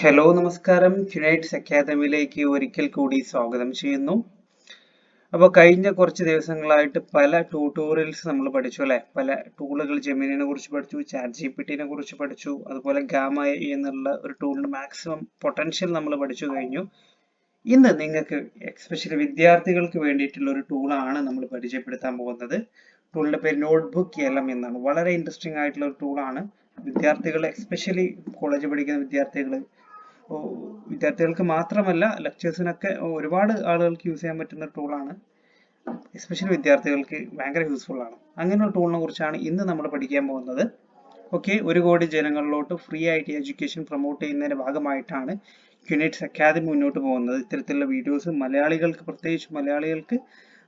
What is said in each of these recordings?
Hello നമസ്കാരം. ക്യുനൈറ്റ്സ് അക്കാദമിയിലേക്ക് ഒരിക്കൽ കൂടി സ്വാഗതം ചെയ്യുന്നു. അപ്പോൾ കഴിഞ്ഞ കുറച്ച് ദിവസങ്ങളായിട്ട് പല ട്യൂട്ടോറിയൽസ് നമ്മൾ പഠിച്ചു അല്ലേ? പല ടൂളുകൾ ജെമിനിനെ കുറിച്ച് പഠിച്ചു ചാറ്റ് ജി പി ടിനെ കുറിച്ച് പഠിച്ചു അതുപോലെ ഗാമ എന്നുള്ള ഒരു ടൂളിന്റെ മാക്സിമം പൊട്ടൻഷ്യൽ നമ്മൾ പഠിച്ചു കഴിഞ്ഞു. ഇന്ന് നിങ്ങൾക്ക് എക്സ്പെഷ്യലി വിദ്യാർത്ഥികൾക്ക് വേണ്ടിയിട്ടുള്ള ഒരു ടൂളാണ് നമ്മൾ പരിചയപ്പെടുത്താൻ പോകുന്നത്. ടൂളിന്റെ പേര് നോട്ട്ബുക്ക് എല്ലാം എന്നാണ്. വളരെ ഇൻട്രസ്റ്റിംഗ് ആയിട്ടുള്ള ഒരു ടൂളാണ് വിദ്യാർത്ഥികൾ എക്സ്പെഷ്യലി കോളേജ് പഠിക്കുന്ന വിദ്യാർത്ഥികൾ വിദ്യാർത്ഥികൾക്ക് മാത്രമല്ല ലെക്ചേഴ്സിനൊക്കെ ഒരുപാട് ആളുകൾക്ക് യൂസ് ചെയ്യാൻ പറ്റുന്ന ടൂളാണ് എസ്പെഷ്യലി വിദ്യാർത്ഥികൾക്ക് ഭയങ്കര യൂസ്ഫുൾ ആണ്. അങ്ങനെയുള്ള ടൂളിനെ കുറിച്ചാണ് ഇന്ന് നമ്മൾ പഠിക്കാൻ പോകുന്നത്. ഓക്കെ ഒരു കോടി ജനങ്ങളിലോട്ട് ഫ്രീ ആയിട്ട് എഡ്യൂക്കേഷൻ പ്രൊമോട്ട് ചെയ്യുന്നതിന്റെ ഭാഗമായിട്ടാണ് ക്യുനൈറ്റ്സ് അക്കാദമി മുന്നോട്ട് പോകുന്നത്. ഇത്തരത്തിലുള്ള വീഡിയോസ് മലയാളികൾക്ക് പ്രത്യേകിച്ച് മലയാളികൾക്ക്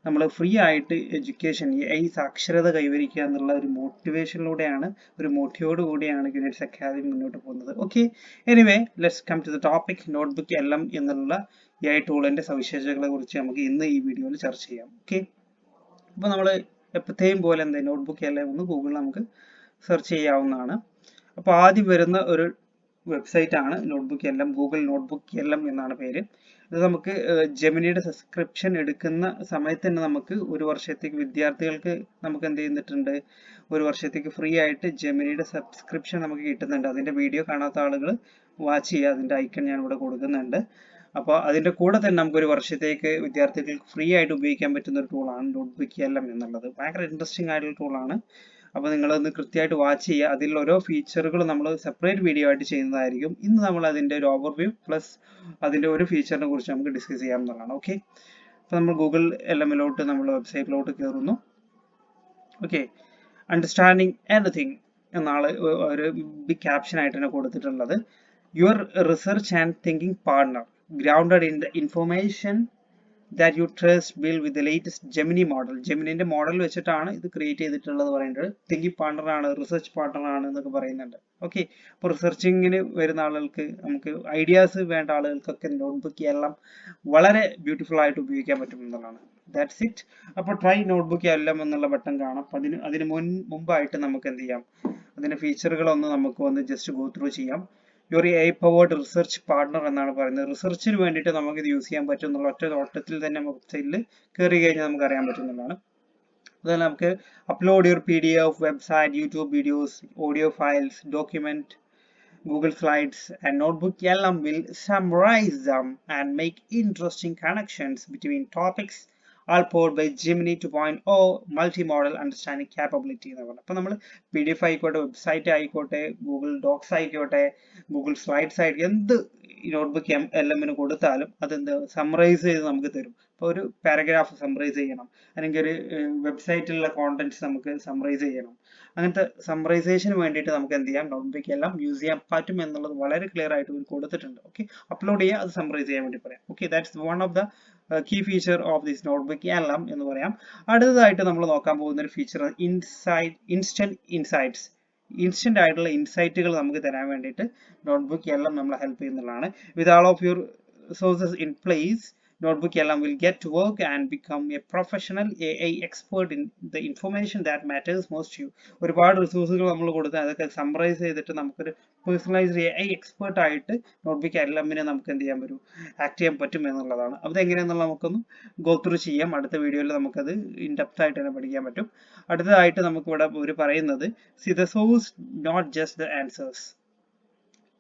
നമ്മൾ ഫ്രീ ആയിട്ട് എഡ്യൂക്കേഷൻ ഈ സാക്ഷരത കൈവരിക്കുക എന്നുള്ള ഒരു മോട്ടിവേഷനിലൂടെയാണ് ഒരു മോട്ടിവോട് കൂടിയാണ് ക്യുനൈറ്റ്സ് അക്കാദമി മുന്നോട്ട് പോകുന്നത്. Okay anyway let's come to the topic notebook L M എന്നുള്ള എ ഐ ടൂളിന്റെ സവിശേഷതകളെ കുറിച്ച് നമുക്ക് ഇന്ന് ഈ വീഡിയോയിൽ ചർച്ച ചെയ്യാം. ഓക്കെ അപ്പോൾ നമ്മൾ എപ്പോഴത്തെയും പോലെ എന്താ നോട്ട്ബുക്ക് എല്ലാം ഒന്ന് ഗൂഗിളിൽ നമുക്ക് സെർച്ച് ചെയ്യാവുന്നതാണ്. അപ്പോൾ ആദ്യം വരുന്ന ഒരു വെബ്സൈറ്റ് ആണ്. നോട്ട്ബുക്ക് എല്ലാം ഗൂഗിൾ നോട്ട്ബുക്ക് എല്ലാം എന്നാണ് പേര്. ഇത് നമുക്ക് ജെമിനിയുടെ സബ്സ്ക്രിപ്ഷൻ എടുക്കുന്ന സമയത്ത് തന്നെ നമുക്ക് ഒരു വർഷത്തേക്ക് വിദ്യാർത്ഥികൾക്ക് നമുക്ക് എന്ത് ചെയ്തിട്ടുണ്ട്? ഒരു വർഷത്തേക്ക് ഫ്രീ ആയിട്ട് ജെമിനിയുടെ സബ്സ്ക്രിപ്ഷൻ നമുക്ക് കിട്ടുന്നുണ്ട്. അതിന്റെ വീഡിയോ കാണാത്ത ആളുകൾ വാച്ച് ചെയ്യുക. അതിന്റെ ഐക്കൺ ഞാൻ ഇവിടെ കൊടുക്കുന്നുണ്ട്. അപ്പോൾ അതിന്റെ കൂടെ തന്നെ നമുക്ക് ഒരു വർഷത്തേക്ക് വിദ്യാർത്ഥികൾക്ക് ഫ്രീ ആയിട്ട് ഉപയോഗിക്കാൻ പറ്റുന്ന ഒരു ടൂളാണ് നോട്ട്ബുക്ക് എല്ലാം എന്നുള്ളത്. ഭയങ്കര ഇൻട്രസ്റ്റിംഗ് ആയിട്ടുള്ള ടൂളാണ് അപ്പോൾ നിങ്ങളൊന്ന് കൃത്യമായിട്ട് വാച്ച് ചെയ്യുക. അതിൽ ഓരോ ഫീച്ചറുകൾ നമ്മൾ സെപ്പറേറ്റ് വീഡിയോ ആയിട്ട് ചെയ്യുന്നതായിരിക്കും. ഇന്ന് നമ്മൾ അതിന്റെ ഒരു ഓവർവ്യൂ പ്ലസ് അതിന്റെ ഒരു ഫീച്ചറിനെ കുറിച്ച് നമുക്ക് ഡിസ്കസ് ചെയ്യാം ചെയ്യാവുന്നതാണ് ഓക്കെ അപ്പോൾ നമ്മൾ ഗൂഗിൾ എൽ എമ്മിലോട്ട് നമ്മൾ വെബ്സൈറ്റിലോട്ട് കയറുന്നു. ഓക്കെ അണ്ടർസ്റ്റാൻഡിങ് എനിത്തിങ് എന്നാണ് ഒരു ബിഗ് ക്യാപ്ഷൻ ആയിട്ട് തന്നെ കൊടുത്തിട്ടുള്ളത്. Your research and thinking partner grounded in the information that you trust built with the latest Gemini model ജെമിനിന്റെ model വെച്ചിട്ടാണ് ഇത് ക്രിയേറ്റ് ചെയ്തിട്ടുള്ളത് പറയുന്നത്. തിങ്കിങ് പാർട്ണർ ആണ് റിസർച്ച് പാർട്ണർ ആണ് എന്നൊക്കെ പറയുന്നുണ്ട്. ഓക്കെ അപ്പോൾ റിസർച്ചിങ്ങിന് വരുന്ന ആളുകൾക്ക് നമുക്ക് ഐഡിയാസ് വേണ്ട ആളുകൾക്കൊക്കെ നോട്ട്ബുക്ക് എല്ലാം വളരെ ബ്യൂട്ടിഫുൾ ആയിട്ട് ഉപയോഗിക്കാൻ പറ്റും എന്നുള്ളതാണ്. ദാറ്റ്സ് ഇറ്റ് അപ്പോൾ ട്രൈ നോട്ട്ബുക്ക് എല്ലാം എന്നുള്ള ബട്ടൺ കാണാം. അതിന് അതിന് മുൻ മുമ്പായിട്ട് നമുക്ക് എന്ത് ചെയ്യാം? അതിന്റെ ഫീച്ചറുകളൊന്ന് നമുക്ക് വന്ന് ജസ്റ്റ് ഗോ ത്രൂ ചെയ്യാം. Your A powered research partner എന്നാണ് പറയുന്നത്. റിസർച്ചിന് വേണ്ടിയിട്ട് നമുക്ക് ഇത് യൂസ് ചെയ്യാൻ പറ്റും എന്നുള്ള ഒറ്റ ഓട്ടത്തിൽ തന്നെ വെബ്സൈറ്റിൽ കയറി കഴിഞ്ഞാൽ നമുക്ക് അറിയാൻ പറ്റുന്നതാണ്. അതുപോലെ നമുക്ക് upload your P D F website YouTube videos audio files document Google Slides and Notebook എല്ലാം will summarize them and make interesting connections between topics all powered by Gemini 2.0 multimodal understanding capability എന്ന് പറഞ്ഞു അപ്പോൾ നമ്മൾ P D F ആയിക്കോട്ടെ website ആയിക്കോട്ടെ Google docs ആയിക്കോട്ടെ Google Slides ആയിട്ട് എന്ത് നോട്ട്ബുക്ക് എൽ എമ്മിന് കൊടുത്താലും അതെന്ത് സമ്മറൈസ് ചെയ്ത് നമുക്ക് തരും. അപ്പോൾ ഒരു പാരഗ്രാഫ് സമ്മറൈസ് ചെയ്യണം. അല്ലെങ്കിൽ ഒരു വെബ്സൈറ്റിലുള്ള കോണ്ടന്റ്സ് നമുക്ക് സമ്മറൈസ് ചെയ്യണം. അങ്ങനത്തെ സമ്മറൈസേഷന് വേണ്ടിയിട്ട് നമുക്ക് എന്ത് ചെയ്യാം? നോട്ട്ബുക്ക് എല്ലാം യൂസ് ചെയ്യാൻ പറ്റും എന്നുള്ളത് വളരെ ക്ലിയർ ആയിട്ട് കൊടുത്തിട്ടുണ്ട്. ഓക്കെ അപ്ലോഡ് ചെയ്യുക അത് സമ്മറൈസ് ചെയ്യാൻ വേണ്ടി പറയാം. Okay that's one of the key feature of this notebook L M എന്ന് പറയാം. അടുത്തതായിട്ട് നമ്മൾ നോക്കാൻ പോകുന്ന ഒരു feature insight instant insights instant ആയിട്ടുള്ള ഇൻസൈറ്റുകൾ നമുക്ക് തരാൻ വേണ്ടിയിട്ട് നോട്ട്ബുക്ക് എല്ലാം നമ്മളെ ഹെൽപ്പ് ചെയ്യുന്നതാണ് with all of your sources in place notebook alum will get to work and become a professional AI expert in the information that matters most to you. ഒരുപാട് റിസോഴ്സുകൾ നമ്മൾ കൊടുത്ത് അതൊക്കെ സമ്മറൈസ് ചെയ്തിട്ട് നമുക്കൊരു പേഴ്സണലൈസ്ഡ് എ ഐ എക്സ്പേർട്ട് ആയിട്ട് notebook എല്ലമ്മിനെ നമുക്ക് എന്ത് ചെയ്യാൻ പറ്റും? ആക്ട് ചെയ്യാൻ പറ്റും എന്നുള്ളതാണ്. അത് എങ്ങനെയാണെന്നുള്ള നമുക്കൊന്ന് ഗോ ത്രൂ ചെയ്യാം. അടുത്ത വീഡിയോയിൽ നമുക്കത് ഇൻഡെപ്ത് ആയിട്ട് തന്നെ പഠിക്കാൻ പറ്റും. അടുത്തതായിട്ട് നമുക്കിവിടെ ഒരു പറയുന്നത് see the source not just the answers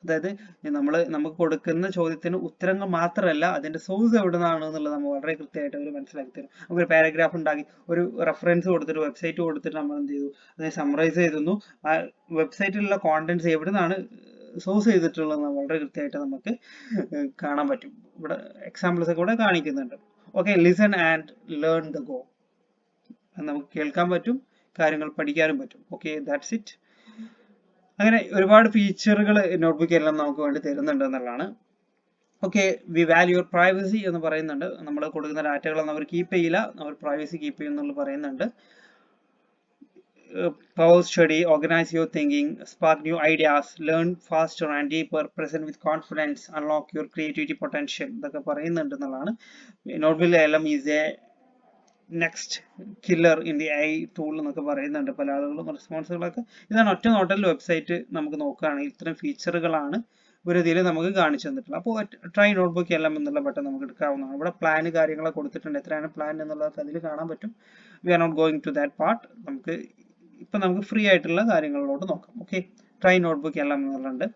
അതായത് നമ്മൾ നമുക്ക് കൊടുക്കുന്ന ചോദ്യത്തിന് ഉത്തരങ്ങൾ മാത്രമല്ല അതിന്റെ സോഴ്സ് എവിടെ നിന്നാണ് എന്നുള്ളത് നമ്മൾ വളരെ കൃത്യമായിട്ട് അവർ മനസ്സിലാക്കി തരും. നമുക്ക് ഒരു പാരഗ്രാഫ് ഉണ്ടാക്കി ഒരു റെഫറൻസ് കൊടുത്തിട്ട് വെബ്സൈറ്റ് കൊടുത്തിട്ട് നമ്മൾ എന്ത് ചെയ്തു? അതിനെ സമറൈസ് ചെയ്തിരുന്നു. ആ വെബ്സൈറ്റിലുള്ള കോണ്ടന്റ്സ് എവിടെ നിന്നാണ് സോഴ്സ് ചെയ്തിട്ടുള്ളത് വളരെ കൃത്യമായിട്ട് നമുക്ക് കാണാൻ പറ്റും. ഇവിടെ എക്സാമ്പിൾസ് ഒക്കെ ഇവിടെ കാണിക്കുന്നുണ്ട്. Okay listen and learn the go നമുക്ക് കേൾക്കാൻ പറ്റും കാര്യങ്ങൾ പഠിക്കാനും പറ്റും. ഓക്കെ ദാറ്റ്സ് ഇറ്റ് അങ്ങനെ ഒരുപാട് ഫീച്ചറുകൾ നോട്ട്ബുക്ക് എല്ലാം നമുക്ക് വേണ്ടി തരുന്നുണ്ട് എന്നുള്ളതാണ്. Okay we value your privacy എന്ന് പറയുന്നുണ്ട്. നമ്മൾ കൊടുക്കുന്ന ഡാറ്റകളൊന്നും അവർ കീപ്പ് ചെയ്യില്ല. അവർ പ്രൈവസി കീപ്പ് ചെയ്യും എന്നുള്ളത് പറയുന്നുണ്ട്. Power study organise your thinking spark new ideas learn faster and deeper present with confidence unlock your creativity potential ഇതൊക്കെ പറയുന്നുണ്ട് എന്നുള്ളതാണ്. നോട്ട്ബുക്കിലെല്ലാം is a next killer in the AI tool എന്നൊക്കെ പറയുന്നുണ്ട്. പല ആളുകളും റെസ്പോൺസുകളൊക്കെ ഇതാണ് ഒറ്റ നോട്ടൽ വെബ്സൈറ്റ് നമുക്ക് നോക്കുകയാണെങ്കിൽ ഇത്തരം ഫീച്ചറുകളാണ് ഒരു ഇതിൽ നമുക്ക് കാണിച്ചു തന്നിട്ടുള്ളത്. അപ്പോൾ ട്രൈ നോട്ട്ബുക്ക് എല്ലാം എന്നുള്ള ബട്ടൺ നമുക്ക് എടുക്കാവുന്നതാണ്. ഇവിടെ പ്ലാൻ കാര്യങ്ങളൊക്കെ കൊടുത്തിട്ടുണ്ട്. എത്രയാണ് പ്ലാൻ എന്നുള്ളത് അതിൽ കാണാൻ പറ്റും. We are not going to that part നമുക്ക് ഇപ്പം നമുക്ക് ഫ്രീ ആയിട്ടുള്ള കാര്യങ്ങളിലോട്ട് നോക്കാം. ഓക്കെ ട്രൈ നോട്ട്ബുക്ക് എല്ലാം എന്നുള്ളത്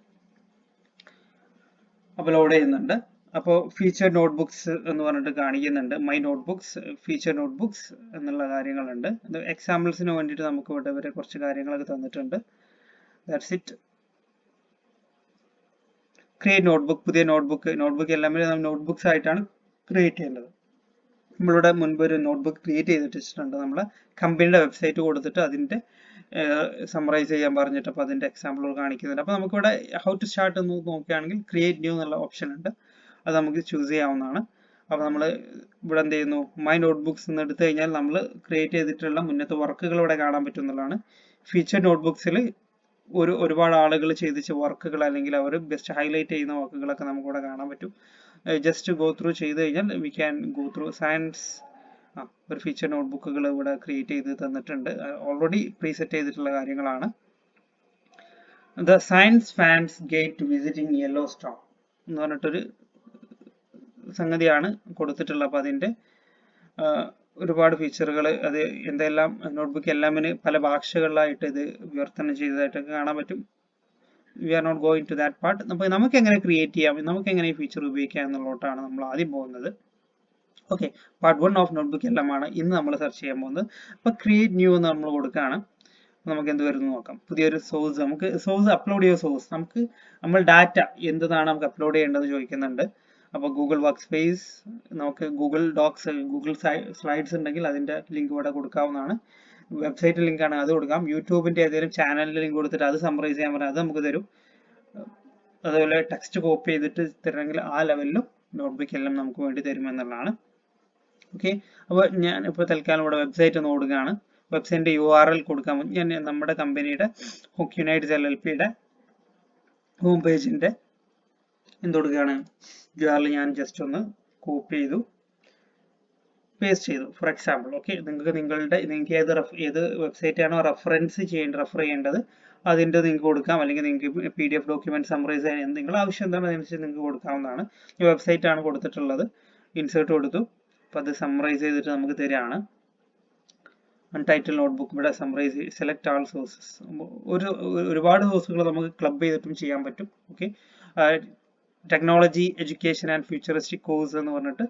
അപ്ലോഡ് ചെയ്യുന്നുണ്ട്. അപ്പോൾ ഫീച്ചർ നോട്ട്ബുക്സ് എന്ന് പറഞ്ഞിട്ട് കാണിക്കുന്നുണ്ട്. മൈ നോട്ട്ബുക്സ് ഫീച്ചർ നോട്ട്ബുക്സ് എന്നുള്ള കാര്യങ്ങളുണ്ട്. അത് എക്സാമ്പിൾസിന് വേണ്ടിയിട്ട് നമുക്ക് ഇവിടെ വരെ കുറച്ച് കാര്യങ്ങളൊക്കെ തന്നിട്ടുണ്ട്. ദാറ്റ്സ് ഇറ്റ് ക്രിയേറ്റ് നോട്ട്ബുക്ക് പുതിയ നോട്ട്ബുക്ക് നോട്ട്ബുക്ക് എല്ലാം നമ്മൾ നോട്ട്ബുക്സ് ആയിട്ടാണ് ക്രിയേറ്റ് ചെയ്യേണ്ടത്. നമ്മളിവിടെ മുൻപ് ഒരു നോട്ട്ബുക്ക് ക്രിയേറ്റ് ചെയ്തിട്ട് വെച്ചിട്ടുണ്ട് നമ്മൾ കമ്പനിയുടെ വെബ്സൈറ്റ് കൊടുത്തിട്ട് അതിന്റെ സമ്മറൈസ് ചെയ്യാൻ പറഞ്ഞിട്ട് അപ്പോൾ അതിന്റെ എക്സാമ്പിളുകൾ കാണിക്കുന്നുണ്ട്. അപ്പോൾ നമുക്കിവിടെ ഹൗ ടു സ്റ്റാർട്ട് എന്ന് നോക്കുകയാണെങ്കിൽ ക്രിയേറ്റ് ന്യൂ എന്നുള്ള ഓപ്ഷൻ ഉണ്ട്. അത് നമുക്ക് ചൂസ് ചെയ്യാവുന്നതാണ്. അപ്പോൾ നമ്മൾ ഇവിടെ എന്ത് ചെയ്യുന്നു? മൈ നോട്ട്ബുക്സ് എന്ന് എടുത്തു കഴിഞ്ഞാൽ നമ്മൾ ക്രിയേറ്റ് ചെയ്തിട്ടുള്ള മുന്നത്തെ വർക്കുകൾ ഇവിടെ കാണാൻ പറ്റുന്നതാണ്. ഫീച്ചർ നോട്ട്ബുക്സിൽ ഒരു ഒരുപാട് ആളുകൾ ചെയ്തിച്ച വർക്കുകൾ അല്ലെങ്കിൽ അവർ ബെസ്റ്റ് ഹൈലൈറ്റ് ചെയ്യുന്ന വർക്കുകളൊക്കെ നമുക്ക് ഇവിടെ കാണാൻ പറ്റും. ജസ്റ്റ് ഗോ ത്രൂ ചെയ്ത് കഴിഞ്ഞാൽ we can go through science ആ ഒരു ഫീച്ചർ നോട്ട്ബുക്കുകൾ ഇവിടെ ക്രിയേറ്റ് ചെയ്ത് തന്നിട്ടുണ്ട്. ഓൾറെഡി പ്രീസെറ്റ് ചെയ്തിട്ടുള്ള കാര്യങ്ങളാണ്. The science fans gate visiting Yellowstone എന്ന് പറഞ്ഞിട്ടൊരു സംഗതിയാണ് കൊടുത്തിട്ടുള്ളത്. അപ്പോൾ അതിന്റെ ഒരുപാട് ഫീച്ചറുകൾ അത് എന്തെല്ലാം നോട്ട്ബുക്ക് എല്ലാമിന് പല ഭാഷകളിലായിട്ട് ഇത് വിവർത്തനം ചെയ്തതായിട്ടൊക്കെ കാണാൻ പറ്റും. We are not going to that part അപ്പോൾ നമുക്ക് എങ്ങനെ ക്രിയേറ്റ് ചെയ്യാം? നമുക്ക് എങ്ങനെ ഈ ഫീച്ചർ ഉപയോഗിക്കാം എന്നുള്ളതാണ് നമ്മൾ ആദ്യം പോകുന്നത്. Okay part one of notebook എല്ലാമാണ് ഇന്ന് നമ്മൾ സെർച്ച് ചെയ്യാൻ പോകുന്നത്. അപ്പോൾ ക്രിയേറ്റ് ന്യൂ എന്ന് നമ്മൾ കൊടുക്കുകയാണ്. നമുക്ക് എന്ത് വരുന്നു നോക്കാം. പുതിയൊരു സോഴ്സ് നമുക്ക് സോഴ്സ് അപ്ലോഡ് ചെയ്യുന്ന സോഴ്സ് നമുക്ക് നമ്മൾ ഡാറ്റ എന്താണ് നമുക്ക് അപ്ലോഡ് ചെയ്യേണ്ടത് ചോദിക്കുന്നുണ്ട്. അപ്പോൾ ഗൂഗിൾ വർക്ക് സ്പേസ് നമുക്ക് ഗൂഗിൾ ഡോക്സ് ഗൂഗിൾ സ്ലൈഡ്സ് ഉണ്ടെങ്കിൽ അതിന്റെ ലിങ്ക് ഇവിടെ കൊടുക്കാവുന്നതാണ്. വെബ്സൈറ്റ് ലിങ്ക് ആണ് അത് കൊടുക്കാം. യൂട്യൂബിന്റെ ഏതെങ്കിലും ചാനലിന്റെ ലിങ്ക് കൊടുത്തിട്ട് അത് സമ്മറൈസ് ചെയ്യാൻ പറഞ്ഞാൽ അത് നമുക്ക് തരും. അതുപോലെ ടെക്സ്റ്റ് കോപ്പി ചെയ്തിട്ട് തരണമെങ്കിൽ ആ ലെവലിലും നോട്ട്ബുക്ക് എല്ലാം നമുക്ക് വേണ്ടി തരുമെന്നുള്ളതാണ്. ഓക്കെ അപ്പോൾ ഞാൻ ഇപ്പോൾ തൽക്കാലം ഇവിടെ വെബ്സൈറ്റ് ഒന്ന് ഓടുകയാണ് വെബ്സൈറ്റിന്റെ യു ആർ എൽ കൊടുക്കാൻ ഞാൻ നമ്മുടെ കമ്പനിയുടെ ഹോക്ക് യുണൈറ്റഡ് എൽ എൽ പിയുടെ ഹോം പേജിന്റെ എന്ത് കൊടുക്കുകയാണ് ജാറിൽ ഞാൻ ജസ്റ്റ് ഒന്ന് കോപ്പി ചെയ്തു പേസ്റ്റ് ചെയ്തു. ഫോർ എക്സാമ്പിൾ ഓക്കെ നിങ്ങൾക്ക് നിങ്ങളുടെ നിങ്ങൾക്ക് ഏത് റെഫ് ഏത് വെബ്സൈറ്റ് ആണോ റെഫറൻസ് ചെയ്യേണ്ടത് റെഫർ ചെയ്യേണ്ടത് അതിന്റെ നിങ്ങൾക്ക് കൊടുക്കാം. അല്ലെങ്കിൽ നിങ്ങൾക്ക് P D F document summarise ചെയ്യാൻ നിങ്ങളുടെ ആവശ്യം എന്താണ് അതനുസരിച്ച് നിങ്ങൾക്ക് കൊടുക്കാവുന്നതാണ്. ഈ വെബ്സൈറ്റ് ആണ് കൊടുത്തിട്ടുള്ളത്. ഇൻസേർട്ട് കൊടുത്തു. അപ്പോൾ അത് സമറൈസ് ചെയ്തിട്ട് നമുക്ക് തരികയാണ്. അൺടൈറ്റിൽ നോട്ട്ബുക്ക് ഇവിടെ സമറൈസ് സെലക്ട് ആൾ സോഴ്സസ് ഒരു ഒരുപാട് സോഴ്സുകൾ നമുക്ക് ക്ലബ് ചെയ്തിട്ടും ചെയ്യാൻ പറ്റും. Okay technology education and futuristic course എന്ന് പറഞ്ഞിട്ട്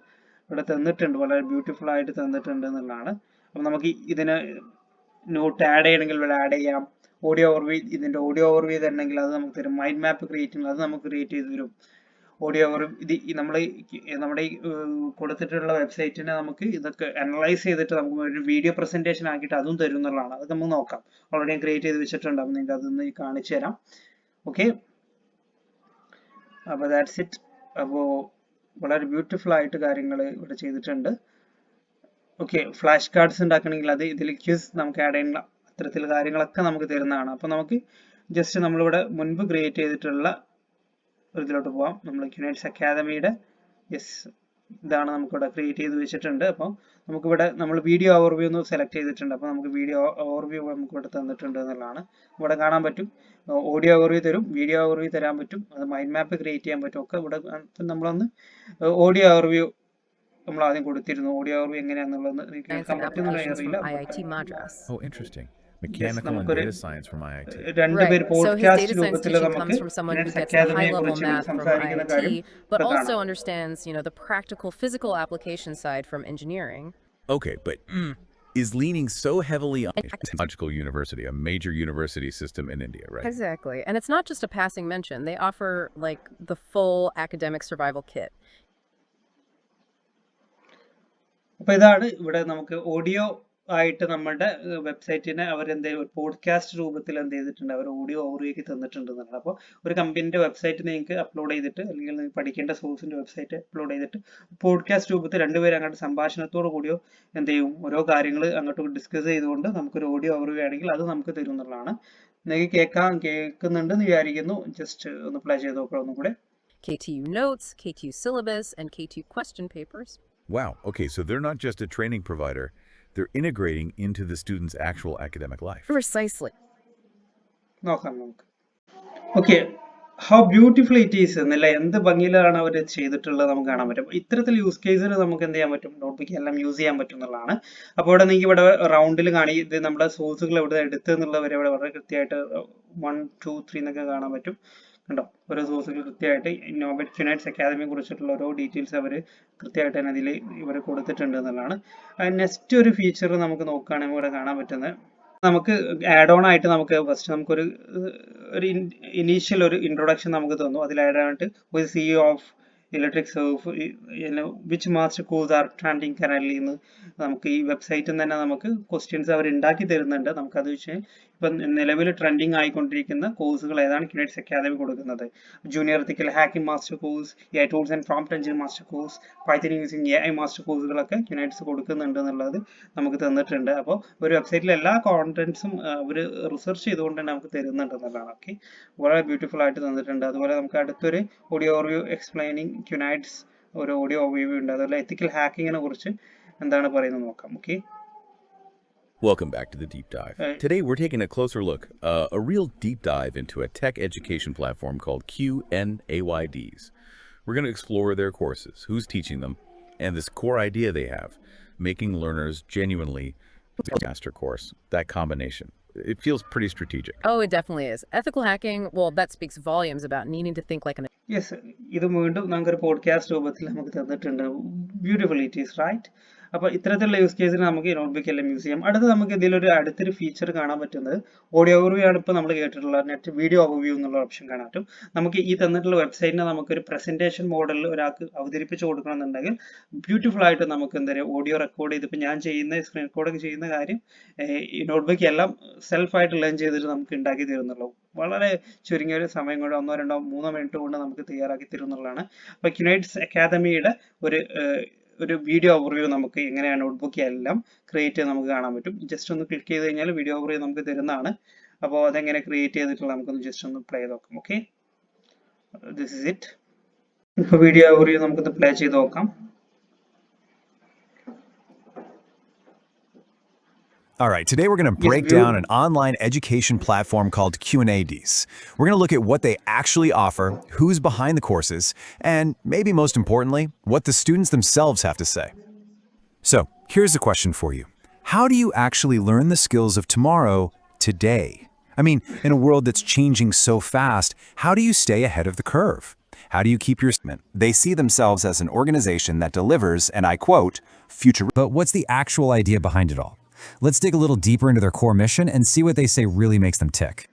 ഇവിടെ തന്നിട്ടുണ്ട്. വളരെ ബ്യൂട്ടിഫുൾ ആയിട്ട് തന്നിട്ടുണ്ട് എന്നുള്ളതാണ്. അപ്പം നമുക്ക് ഇതിന് നോട്ട് ആഡ് ചെയ്യണമെങ്കിൽ ഇവിടെ ആഡ് ചെയ്യാം. ഓഡിയോ ഓവർവ്യൂ ഇതിന്റെ ഓഡിയോ ഓവർവ്യൂ തരണമെങ്കിൽ അത് നമുക്ക് തരും. മൈൻഡ് മാപ്പ് ക്രിയേറ്റ് ചെയ്യണം അത് നമുക്ക് ക്രിയേറ്റ് ചെയ്ത് തരും. ഓഡിയോ ഓവർ ഇത് നമ്മൾ നമ്മുടെ ഈ കൊടുത്തിട്ടുള്ള വെബ്സൈറ്റിനെ നമുക്ക് ഇതൊക്കെ അനലൈസ് ചെയ്തിട്ട് നമുക്ക് ഒരു വീഡിയോ പ്രസന്റേഷൻ ആക്കിയിട്ട് അതും തരും എന്നുള്ളതാണ്. അത് നമുക്ക് നോക്കാം. ഓൾറെഡി ഞാൻ ക്രിയേറ്റ് ചെയ്ത് വെച്ചിട്ടുണ്ട്. അപ്പം നിങ്ങൾക്ക് അതൊന്ന് കാണിച്ചു തരാം. ഓക്കെ അപ്പോൾ ദാറ്റ്സ് ഇറ്റ് അപ്പോൾ വളരെ ബ്യൂട്ടിഫുൾ ആയിട്ട് കാര്യങ്ങൾ ഇവിടെ ചെയ്തിട്ടുണ്ട്. ഓക്കെ ഫ്ലാഷ് കാർഡ്സ് ഉണ്ടാക്കണമെങ്കിൽ അത് ഇതിൽ ക്യൂസ് നമുക്ക് ആഡ് ചെയ്യണം അത്തരത്തിൽ കാര്യങ്ങളൊക്കെ നമുക്ക് തരുന്നതാണ്. അപ്പോൾ നമുക്ക് ജസ്റ്റ് നമ്മളിവിടെ മുൻപ് ക്രിയേറ്റ് ചെയ്തിട്ടുള്ള ഒരു ഇതിലോട്ട് പോവാം നമ്മൾ ക്യുനൈറ്റ്സ് അക്കാദമിയുടെ യെസ് ഇതാണ് നമുക്കിവിടെ ക്രിയേറ്റ് ചെയ്ത് വെച്ചിട്ടുണ്ട്. അപ്പം നമുക്കിവിടെ നമ്മൾ വീഡിയോ ഓവർവ്യൂ ഒന്ന് സെലക്ട് ചെയ്തിട്ടുണ്ട്. അപ്പോൾ നമുക്ക് വീഡിയോ ഓവർവ്യൂ നമുക്ക് ഇവിടെ തന്നിട്ടുണ്ട് എന്നുള്ളതാണ്. ഇവിടെ കാണാൻ പറ്റും. ഓഡിയോ ഓവർവ്യൂ തരും വീഡിയോ ഓവർവ്യൂ തരാൻ പറ്റും. അത് മൈൻഡ് മാപ്പ് ക്രിയേറ്റ് ചെയ്യാൻ പറ്റും. ഒക്കെ ഇവിടെ നമ്മളൊന്ന് ഓഡിയോ ഓവർവ്യൂ നമ്മൾ ആദ്യം കൊടുത്തിരുന്നു. ഓഡിയോ ഓവർവ്യൂ എങ്ങനെയാണെന്നുള്ളത് എനിക്ക് കേൾക്കാൻ പറ്റുന്നില്ല അറിയില്ല. Oh, interesting. Mechanical and നമുക്കൊരു data science from IIT. രണ്ടുപേര് Right. So his podcast data science രൂപത്തിൽ teaching നമുക്ക് comes from someone who ക്യുനൈറ്റ്സ് gets the high അക്കാദമിയെ level കുറിച്ച് math from സംസാരിക്കുന്ന കാര്യം IIT, but ഇവിടെ also കാണാം understands, you know, the practical physical application side from engineering. Okay, but is leaning so heavily on Technological University, a major university system in India, right? Exactly. And it's not just a passing mention. They offer like the full academic survival kit. അപ്പൊ ഇതാണ് ഇവിടെ നമുക്ക് audio ആയിട്ട് നമ്മുടെ വെബ്സൈറ്റിനെ അവർ എന്ത് podcast രൂപത്തിൽ എന്ത് ചെയ്തിട്ടുണ്ട് അവർ ഓഡിയോ ഓറിയൊക്കെ തന്നിട്ടുണ്ട് എന്നുള്ളത് അപ്പോൾ ഒരു കമ്പനിന്റെ വെബ്സൈറ്റ് നിങ്ങൾക്ക് അപ്ലോഡ് ചെയ്തിട്ട് അല്ലെങ്കിൽ നിങ്ങൾ പഠിക്കേണ്ട സോഴ്സിന്റെ വെബ്സൈറ്റ് അപ്ലോഡ് ചെയ്തിട്ട് പോഡ്കാസ്റ്റ് രൂപത്തിൽ രണ്ടുപേരും അങ്ങോട്ട് സംഭാഷണത്തോടു കൂടിയോ എന്ത് ചെയ്യും? ഓരോ കാര്യങ്ങൾ അങ്ങോട്ട് ഡിസ്കസ് ചെയ്തുകൊണ്ട് നമുക്കൊരു ഓഡിയോ ഓവർ ആണെങ്കിൽ അത് നമുക്ക് തരും എന്നുള്ളതാണ്. നിങ്ങൾക്ക് കേൾക്കാൻ കേൾക്കുന്നുണ്ടെന്ന് വിചാരിക്കുന്നു. ജസ്റ്റ് ഒന്ന് പ്ലേ ചെയ്ത് നോക്കാം ഒന്നും കൂടെ. KTU notes, KTU syllabus, and KTU question papers. Wow. Okay, so they're not just a training provider, they're integrating into the student's actual academic life. Precisely. നോക്കാം നമുക്ക് okay how beautiful it is എന്നല്ല? എന്ത് ഭംഗിയിലാണ് അവർ ചെയ്തിട്ടുള്ളത് നമുക്ക് കാണാൻ പറ്റും? ഇത്തരത്തിൽ use കേസിൽ നമുക്ക് എന്ത് ചെയ്യാൻ പറ്റും? നോട്ട്ബുക്ക് എല്ലാം യൂസ് ചെയ്യാൻ പറ്റും എന്നുള്ളതാണ് അപ്പോൾ ഇവിടെ നിങ്ങൾക്ക് ഇവിടെ റൗണ്ടിൽ കാണി ഇത് നമ്മുടെ സോഴ്സുകൾ എവിടെ എടുത്ത് എന്നുള്ളവരെ ഇവിടെ വളരെ കൃത്യമായിട്ട് വൺ ടു ത്രീ എന്നൊക്കെ കാണാൻ പറ്റും. കണ്ടോ? ഓരോ സോഴ്സുകൾ കൃത്യമായിട്ട് നോബൽ ഫിനാൻസ് അക്കാദമിയെ കുറിച്ചിട്ടുള്ള ഓരോ ഡീറ്റെയിൽസ് അവർ കൃത്യമായിട്ട് തന്നെ അതിൽ ഇവർ കൊടുത്തിട്ടുണ്ട് എന്നുള്ളതാണ്. നെക്സ്റ്റ് ഒരു ഫീച്ചർ നമുക്ക് നോക്കുകയാണെങ്കിൽ ഇവിടെ കാണാൻ പറ്റുന്നത് നമുക്ക് ആഡ് ഓൺ ആയിട്ട് നമുക്ക് ഫസ്റ്റ് നമുക്കൊരു ഒരു ഇനീഷ്യൽ ഒരു ഇൻട്രൊഡക്ഷൻ നമുക്ക് തന്നു. അതിൽ ആഡ് ആയിട്ട് ഒരു sea of electric serve which master course are trending current എന്ന് നമുക്ക് ഈ വെബ്സൈറ്റിൽ തന്നെ നമുക്ക് ക്വസ്റ്റ്യൻസ് അവർ ഉണ്ടാക്കി തരുന്നുണ്ട്. നമുക്കത് വെച്ച് ഇപ്പം നിലവിൽ ട്രെൻഡിങ് ആയിക്കൊണ്ടിരിക്കുന്ന കോഴ്സുകൾ ഏതാണ് കിനേറ്റ്സ് അക്കാദമി കൊടുക്കുന്നത്? Junior ethical hacking master course AI tools and prompt engine master course Python using A I master കോഴ്സുകളൊക്കെ കിനേറ്റ്സ് കൊടുക്കുന്നുണ്ട് എന്നുള്ളത് നമുക്ക് തന്നിട്ടുണ്ട്. അപ്പോൾ ഒരു വെബ്സൈറ്റിൽ എല്ലാ കോണ്ടന്റ്സും അവർ റിസർച്ച് ചെയ്തുകൊണ്ട് തന്നെ നമുക്ക് തരുന്നുണ്ട് എന്നുള്ളതാണ്. ഓക്കെ വളരെ ബ്യൂട്ടിഫുൾ ആയിട്ട് തന്നിട്ടുണ്ട്. അതുപോലെ നമുക്ക് അടുത്തൊരു ഓഡിയോ റിവ്യൂ എക്സ്പ്ലെയിനിങ് ക്യുനൈറ്റ്സ് ഒരു ഓഡിയോ റിവ്യൂ ഉണ്ട്. അതുപോലെ എത്തിക്കൽ ഹാക്കിങ്ങിനെ കുറിച്ച് എന്താണ് പറയുന്നത് നോക്കാം. Okay Welcome back to the deep dive. Hey. Today we're taking a closer look, uh, a real deep dive into a tech education platform called QNAYDs. We're going to explore their courses, who's teaching them, and this core idea they have, making learners genuinely master course. That combination. It feels pretty strategic. Oh, it definitely is. Ethical hacking, well, that speaks volumes about needing to think like an yes ഇത് വീണ്ടും നമുക്കൊരു podcast രൂപത്തിൽ നമുക്ക് തന്നിട്ടുണ്ട് beautiful it is right അപ്പോൾ ഇത്തരത്തിലുള്ള use കേസിന് നമുക്ക് ഈ നോട്ട്ബുക്ക് എല്ലാം യൂസ് ചെയ്യാം. അടുത്ത് നമുക്ക് ഇതിലൊരു അടുത്തൊരു ഫീച്ചർ കാണാൻ പറ്റുന്നത് ഓഡിയോ ഓവർവ്യൂ ഇപ്പോൾ നമ്മൾ കേട്ടിട്ടുള്ള നെറ്റ് വീഡിയോ ഓവർവ്യൂ എന്നുള്ള ഓപ്ഷൻ കാണാൻ പറ്റും. നമുക്ക് ഈ തന്നിട്ടുള്ള വെബ്സൈറ്റിനെ നമുക്കൊരു പ്രസന്റേഷൻ മോഡലിൽ ഒരാൾക്ക് അവതരിപ്പിച്ച് കൊടുക്കണമെന്നുണ്ടെങ്കിൽ ബ്യൂട്ടിഫുൾ ആയിട്ട് നമുക്ക് എന്താ പറയുക ഓഡിയോ റെക്കോർഡ് ചെയ്ത് ഇപ്പോൾ ഞാൻ ചെയ്യുന്ന സ്ക്രീൻ റെക്കോർഡൊക്കെ ചെയ്യുന്ന കാര്യം ഈ നോട്ട്ബുക്ക് എല്ലാം സെൽഫായിട്ട് ലേൺ ചെയ്തിട്ട് നമുക്ക് ഉണ്ടാക്കി തരുന്നുള്ളൂ. വളരെ ചുരുങ്ങിയ ഒരു സമയം കൊണ്ട് ഒന്നോ രണ്ടോ മൂന്നോ മിനിറ്റ് കൊണ്ട് നമുക്ക് തയ്യാറാക്കി തരുന്നുള്ളതാണ്. അപ്പോൾ ക്യുനൈറ്റ്സ് അക്കാദമിയുടെ ഒരു ഒരു വീഡിയോ ഓവർവ്യൂ നമുക്ക് എങ്ങനെയാണ് നോട്ട്ബുക്ക് എല്ലാം ക്രിയേറ്റ് ചെയ്ത് നമുക്ക് കാണാൻ പറ്റും. ജസ്റ്റ് ഒന്ന് ക്ലിക്ക് ചെയ്ത് കഴിഞ്ഞാൽ വീഡിയോ ഓവർവ്യൂ നമുക്ക് തരുന്നതാണ്. അപ്പോൾ അതെങ്ങനെ ക്രിയേറ്റ് ചെയ്തിട്ടുള്ള നമുക്കൊന്ന് ജസ്റ്റ് ഒന്ന് പ്ലേ നോക്കാം ഓക്കെ ദിസ് ഇസ് ഇറ്റ് ഇപ്പോൾ വീഡിയോ ഓവർവ്യൂ നമുക്കൊന്ന് പ്ലേ ചെയ്ത് നോക്കാം. All right, today we're going to break down an online education platform called Q&ADs. We're going to look at what they actually offer, who's behind the courses, and maybe most importantly, what the students themselves have to say. So, here's a question for you. How do you actually learn the skills of tomorrow today? I mean, in a world that's changing so fast, how do you stay ahead of the curve? How do you keep your They see themselves as an organization that delivers, and I quote, future But what's the actual idea behind it all? Let's dig a little deeper into their core mission and see what they say really makes them tick.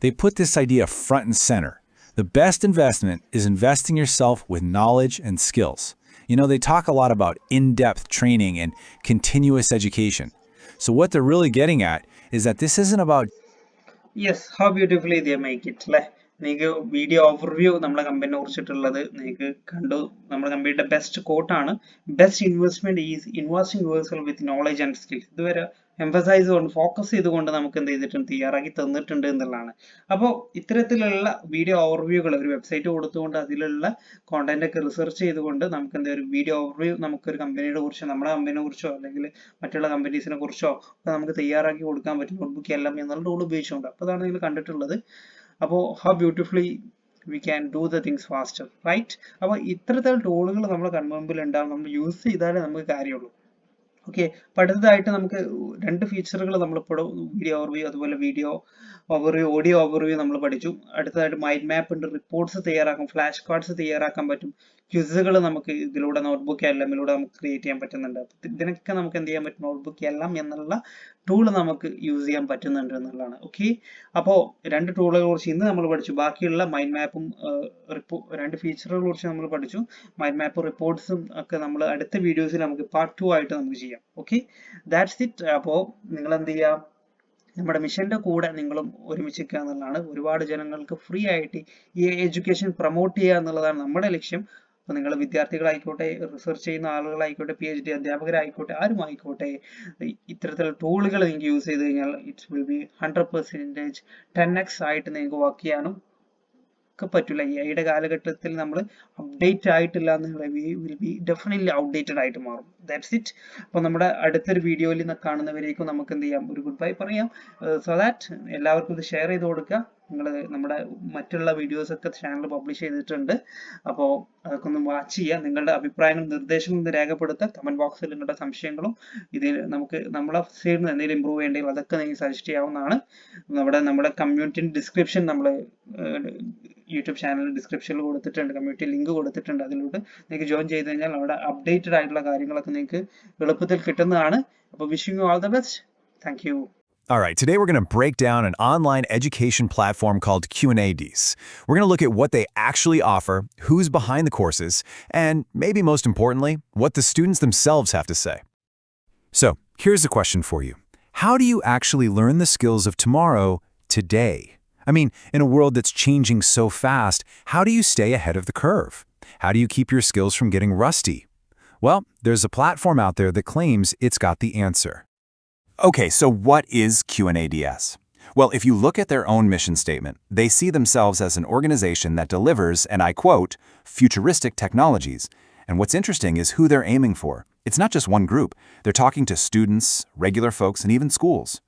They put this idea front and center. The best investment is investing yourself with knowledge and skills. You know, they talk a lot about in-depth training and continuous education. So what they're really getting at is that this isn't about... Yes, how beautifully they make it. Like, നിങ്ങൾക്ക് video overview നമ്മുടെ കമ്പനിനെ കുറിച്ചിട്ടുള്ളത് നിങ്ങൾക്ക് കണ്ടു. നമ്മുടെ കമ്പനിയുടെ best കോട്ടാണ് best investment is investing yourself with knowledge and skills ഇതുവരെ emphasise കൊണ്ട് ഫോക്കസ് ചെയ്തുകൊണ്ട് നമുക്ക് എന്ത് ചെയ്തിട്ടുണ്ട് തയ്യാറാക്കി തന്നിട്ടുണ്ട് എന്നുള്ളതാണ്. അപ്പോൾ ഇത്തരത്തിലുള്ള വീഡിയോ ഓവർവ്യൂകൾ ഒരു വെബ്സൈറ്റ് കൊടുത്തുകൊണ്ട് അതിലുള്ള കോണ്ടന്റ് ഒക്കെ റിസർച്ച് ചെയ്തുകൊണ്ട് നമുക്ക് എന്താ ഒരു വീഡിയോ ഓവർവ്യൂ നമുക്കൊരു കമ്പനിയുടെ കുറിച്ചോ നമ്മുടെ കമ്പനിയെ കുറിച്ചോ അല്ലെങ്കിൽ മറ്റുള്ള കമ്പനീസിനെ കുറിച്ചോ ഒക്കെ നമുക്ക് തയ്യാറാക്കി കൊടുക്കാൻ പറ്റും നോട്ട്ബുക്ക് എല്ലാം എന്നുള്ള ടൂൾ ഉപയോഗിച്ചുകൊണ്ട്. അപ്പോൾ അതാണ് നിങ്ങൾ കണ്ടിട്ടുള്ളത്. അപ്പോൾ how beautifully we can do the things faster right അപ്പോൾ ഇത്തരത്തിൽ ടൂളുകൾ നമ്മുടെ കൺമുമ്പിൽ ഉണ്ടാവും നമ്മൾ യൂസ് ചെയ്താലേ നമുക്ക് കാര്യമുള്ളൂ. ഓക്കെ അടുത്തതായിട്ട് നമുക്ക് രണ്ട് ഫീച്ചറുകൾ നമ്മളിപ്പോൾ വീഡിയോ ഓവർവ്യൂ അതുപോലെ വീഡിയോ ഓവർവ്യൂ ഓഡിയോ ഓവർവ്യൂ നമ്മൾ പഠിച്ചു. അടുത്തതായിട്ട് മൈൻഡ് മാപ്പ് ഉണ്ട് റിപ്പോർട്ട്സ് തയ്യാറാക്കാം ഫ്ലാഷ് കാർഡ്സ് തയ്യാറാക്കാൻ പറ്റും. ക്വിസുകൾ നമുക്ക് ഇതിലൂടെ നോട്ട്ബുക്ക് ഇതിലൂടെ നമുക്ക് ക്രിയേറ്റ് ചെയ്യാൻ പറ്റുന്നുണ്ട്. ഇതിനൊക്കെ നമുക്ക് എന്ത് ചെയ്യാൻ പറ്റും? നോട്ട്ബുക്ക് എല്ലാം എന്നുള്ള ടൂൾ നമുക്ക് യൂസ് ചെയ്യാൻ പറ്റുന്നുണ്ട് എന്നുള്ളതാണ്. ഓക്കെ അപ്പോൾ രണ്ട് ടൂളുകളെ കുറിച്ച് ഇന്ന് നമ്മൾ പഠിച്ചു. ബാക്കിയുള്ള മൈൻഡ് മാപ്പും റിപ്പോ രണ്ട് ഫീച്ചറുകളെ കുറിച്ച് നമ്മൾ പഠിച്ചു. മൈൻഡ് മാപ്പ് റിപ്പോർട്ട്സും ഒക്കെ നമ്മൾ അടുത്ത വീഡിയോസിൽ നമുക്ക് പാർട്ട് ടു ആയിട്ട് നമുക്ക് ചെയ്യാം. ഓക്കെ ദാറ്റ്സ് ഇറ്റ് അപ്പോൾ നിങ്ങൾ എന്ത് ചെയ്യാം? നമ്മുടെ മിഷന്റെ കൂടെ നിങ്ങളും ഒരുമിച്ച് നിൽക്കുക എന്നുള്ളതാണ്. ഒരുപാട് ജനങ്ങൾക്ക് ഫ്രീ ആയിട്ട് ഈ എഡ്യൂക്കേഷൻ പ്രൊമോട്ട് ചെയ്യുക എന്നുള്ളതാണ് നമ്മുടെ ലക്ഷ്യം. അപ്പോൾ നിങ്ങൾ വിദ്യാർത്ഥികളായിക്കോട്ടെ റിസർച്ച് ചെയ്യുന്ന ആളുകളായിക്കോട്ടെ പി എച്ച് ഡി അധ്യാപകരായിക്കോട്ടെ ആരും ആയിക്കോട്ടെ ഇ- ഇത്തരത്തിലുള്ള ടൂളുകൾ നിങ്ങൾക്ക് യൂസ് ചെയ്ത് കഴിഞ്ഞാൽ it will be hundred percentage ten X ആയിട്ട് നിങ്ങൾക്ക് വർക്ക് ചെയ്യാനും ഒക്കെ പറ്റില്ല ഈ ഐയുടെ കാലഘട്ടത്തിൽ നമ്മൾ അപ്ഡേറ്റ് ആയിട്ടില്ല എന്നുണ്ടെങ്കിൽ വിൽ ബി ഡെഫിനറ്റ്ലി ഔട്ട്ഡേറ്റഡ് ആയിട്ട് മാറും. ദാറ്റ്സ് ഇറ്റ് അപ്പോൾ നമ്മുടെ അടുത്തൊരു വീഡിയോയിൽ കാണുന്നവരേക്കും നമുക്ക് എന്ത് ചെയ്യാം? ഒരു ഗുഡ് ബൈ പറയാം സോ ദാറ്റ് എല്ലാവർക്കും ഇത് ഷെയർ ചെയ്ത് കൊടുക്കുക. നിങ്ങൾ നമ്മുടെ മറ്റുള്ള വീഡിയോസ് ഒക്കെ ചാനൽ പബ്ലിഷ് ചെയ്തിട്ടുണ്ട്. അപ്പോൾ അതൊക്കെ ഒന്ന് വാച്ച് ചെയ്യുക. നിങ്ങളുടെ അഭിപ്രായങ്ങളും നിർദ്ദേശങ്ങളും രേഖപ്പെടുത്തുക. കമന്റ് ബോക്സിൽ നിങ്ങളുടെ സംശയങ്ങളും ഇതിൽ നമുക്ക് നമ്മളെ സൈഡിൽ നിന്ന് എന്തെങ്കിലും ഇമ്പ്രൂവ് ചെയ്യേണ്ടെങ്കിൽ അതൊക്കെ നിങ്ങൾക്ക് സജസ്റ്റ് ചെയ്യാവുന്നതാണ്. നമ്മുടെ നമ്മുടെ കമ്മ്യൂണിറ്റി ഡിസ്ക്രിപ്ഷൻ നമ്മൾ യൂട്യൂബ് ചാനൽ ഡിസ്ക്രിപ്ഷനിൽ കൊടുത്തിട്ടുണ്ട്. കമ്മ്യൂണിറ്റി ലിങ്ക് കൊടുത്തിട്ടുണ്ട്. അതിലൂടെ നിങ്ങൾക്ക് ജോയിൻ ചെയ്ത് കഴിഞ്ഞാൽ അവിടെ അപ്ഡേറ്റഡ് ആയിട്ടുള്ള കാര്യങ്ങളൊക്കെ നിങ്ങൾക്ക് എളുപ്പത്തിൽ കിട്ടുന്നതാണ് അപ്പോൾ wishing you all the best thank you All right, today we're going to break down an online education platform called Q&ADs. We're going to look at what they actually offer, who's behind the courses, and maybe most importantly, what the students themselves have to say. So, here's a question for you. How do you actually learn the skills of tomorrow today? I mean, in a world that's changing so fast, how do you stay ahead of the curve? How do you keep your skills from getting rusty? Well, there's a platform out there that claims it's got the answer. Okay, so what is Q&ADS? Well, if you look at their own mission statement, they see themselves as an organization that delivers, and I quote, futuristic technologies. And what's interesting is who they're aiming for. It's not just one group. They're talking to students, regular folks, and even schools.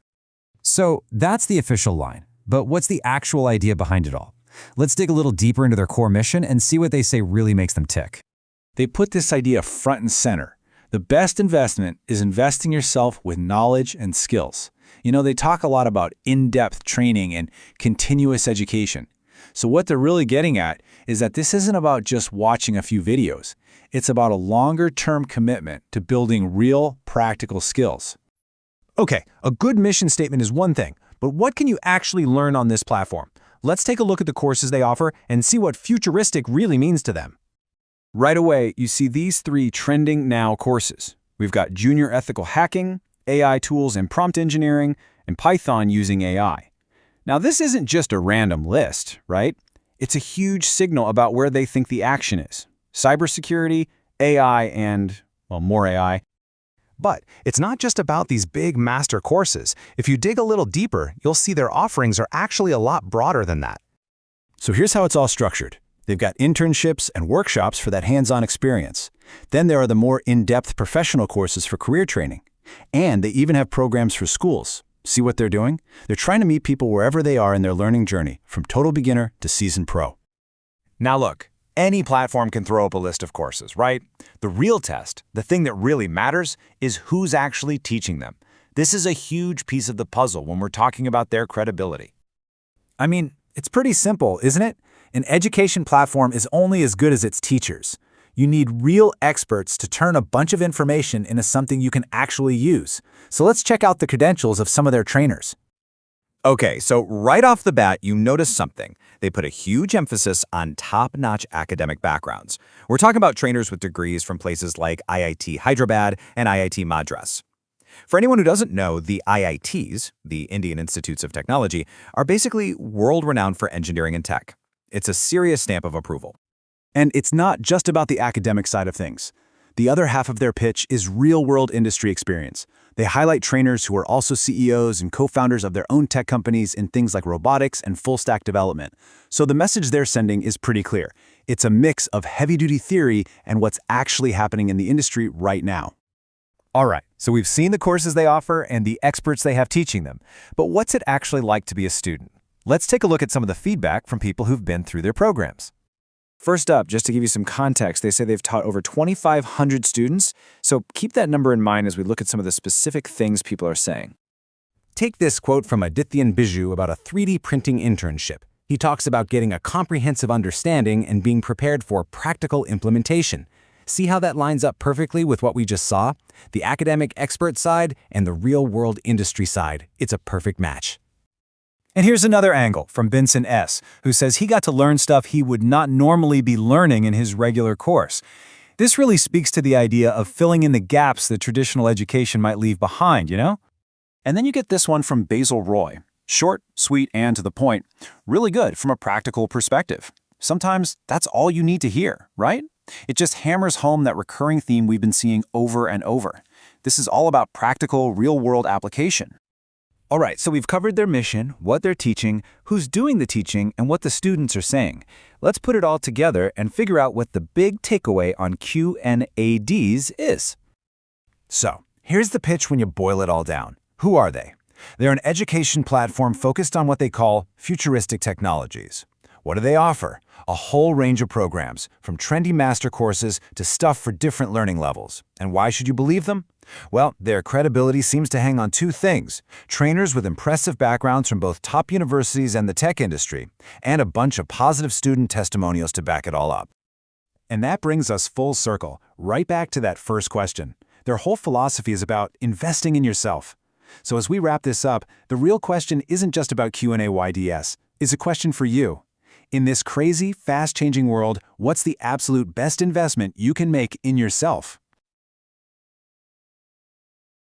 So that's the official line. But what's the actual idea behind it all? Let's dig a little deeper into their core mission and see what they say really makes them tick. They put this idea front and center. The best investment is investing yourself with knowledge and skills. You know, they talk a lot about in depth training and continuous education. So, what they're really getting at is that this isn't about just watching a few videos, it's about a longer term commitment to building real practical skills. Okay, a good mission statement is one thing, but what can you actually learn on this platform? Let's take a look at the courses they offer and see what futuristic really means to them. Right away, you see these three trending now courses. We've got Junior Ethical Hacking, AI Tools and Prompt Engineering, and Python using AI. Now, this isn't just a random list, right? It's a huge signal about where they think the action is cybersecurity, AI, and, well, more AI. But it's not just about these big master courses. If you dig a little deeper, you'll see their offerings are actually a lot broader than that. So here's how it's all structured. They've got internships and workshops for that hands-on experience. Then there are the more in-depth professional courses for career training. And they even have programs for schools. See what they're doing? They're trying to meet people wherever they are in their learning journey, from total beginner to seasoned pro. Now look, any platform can throw up a list of courses, right? The real test, the thing that really matters, is who's actually teaching them. This is a huge piece of the puzzle when we're talking about their credibility. I mean, it's pretty simple, isn't it? An education platform is only as good as its teachers. You need real experts to turn a bunch of information into something you can actually use. So let's check out the credentials of some of their trainers. Okay, so right off the bat, you notice something. They put a huge emphasis on top notch academic backgrounds. We're talking about trainers with degrees from places like IIT Hyderabad and IIT Madras. For anyone who doesn't know, the IITs, the Indian Institutes of Technology, are basically world renowned for engineering and tech. It's a serious stamp of approval. And it's not just about the academic side of things. The other half of their pitch is real world industry experience. They highlight trainers who are also CEOs and co founders of their own tech companies in things like robotics and full stack development. So the message they're sending is pretty clear it's a mix of heavy duty theory and what's actually happening in the industry right now. All right, so we've seen the courses they offer and the experts they have teaching them. But what's it actually like to be a student? Let's take a look at some of the feedback from people who've been through their programs. First up, just to give you some context, they say they've taught over 2,500 students, so keep that number in mind as we look at some of the specific things people are saying. Take this quote from Adityan Biju about a 3D printing internship. He talks about getting a comprehensive understanding and being prepared for practical implementation. See how that lines up perfectly with what we just saw? The academic expert side and the real world industry side. It's a perfect match. And here's another angle from Benson S., who says he got to learn stuff he would not normally be learning in his regular course. This really speaks to the idea of filling in the gaps that traditional education might leave behind, you know? And then you get this one from Basil Roy. Short, sweet, and to the point. Really good from a practical perspective. Sometimes that's all you need to hear, right? It just hammers home that recurring theme we've been seeing over and over. This is all about practical, real world application. All right, so we've covered their mission, what they're teaching, who's doing the teaching, and what the students are saying. Let's put it all together and figure out what the big takeaway on Q&ADs is. So, here's the pitch when you boil it all down. Who are they? They're an education platform focused on what they call futuristic technologies. What do they offer? A whole range of programs, from trendy master courses to stuff for different learning levels. And why should you believe them? Well, their credibility seems to hang on two things trainers with impressive backgrounds from both top universities and the tech industry, and a bunch of positive student testimonials to back it all up. And that brings us full circle, right back to that first question. Their whole philosophy is about investing in yourself. So as we wrap this up, the real question isn't just about Q&A YDS. It's a question for you. In this crazy, fast-changing world, what's the absolute best investment you can make in yourself?